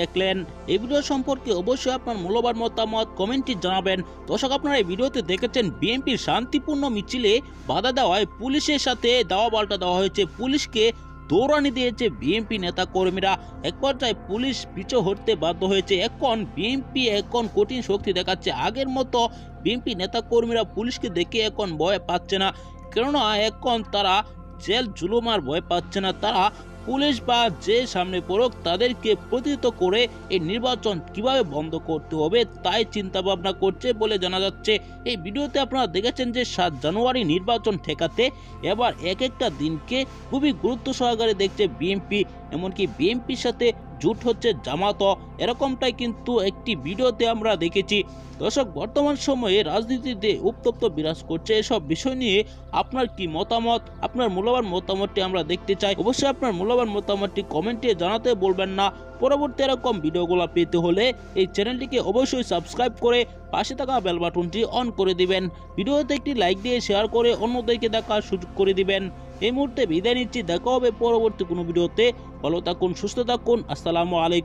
দেখলেন। এই ভিডিও সম্পর্কে অবশ্যই আপনার মূল্যবান মতামত কমেন্টে জানাবেন। দর্শক, আপনারা এই ভিডিওতে দেখেছেন বিএনপির শান্তিপূর্ণ মিছিলে বাধা দেওয়ায় পুলিশের সাথে দাওয়া পাল্টা দেওয়া হয়েছে। পুলিশকে দৌড়ানি দিয়েছে বিএনপি নেতা কর্মীরা এক পর্যায়ে পুলিশ পিছু হটতে বাধ্য হয়েছে। এখন বিএনপি এখন কঠিন শক্তি দেখাচ্ছে। আগের মতো বিএনপি নেতা কর্মীরা পুলিশকে দেখে এখন ভয় পাচ্ছে না। কেননা এখন তারা জেল জুলুমার ভয় পাচ্ছে না। তারা পুলিশ বা যে সামনে পড়ুক, তাদেরকে প্রতিহত করে এই নির্বাচন কীভাবে বন্ধ করতে হবে তাই চিন্তা ভাবনা করছে বলে জানা যাচ্ছে। এই ভিডিওতে আপনারা দেখেছেন যে সাত জানুয়ারি নির্বাচন ঠেকাতে এবার এক একটা দিনকে খুবই গুরুত্ব সহকারে দেখছে বিএনপি, এমনকি বিএনপির সাথে জুট হচ্ছে জামাত, এরকমটাই কিন্তু একটি ভিডিওতে আমরা দেখেছি। দর্শক, বর্তমান সময়ে রাজনীতিতে উত্তপ্ত বিরাজ করছে এসব বিষয় নিয়ে আপনার কি মতামত, আপনার মূল্যবান মতামতটি আমরা দেখতে চাই। অবশ্যই আপনার মূল্যবান মতামতটি কমেন্টে জানাতে বলবেন না। পরবর্তী এরকম ভিডিওগুলো পেতে হলে এই চ্যানেলটিকে অবশ্যই সাবস্ক্রাইব করে পাশে থাকা বেল বাটনটি অন করে দিবেন। ভিডিওতে একটি লাইক দিয়ে শেয়ার করে অন্যদেরকে দেখার সুযোগ করে দিবেন। এই মুহূর্তে বিদায় নিচ্ছি। দেখা হবে পরবর্তী কোনো ভিডিওতে। ভালো থাকুন, সুস্থ থাকুন। আসসালামু আলাইকুম।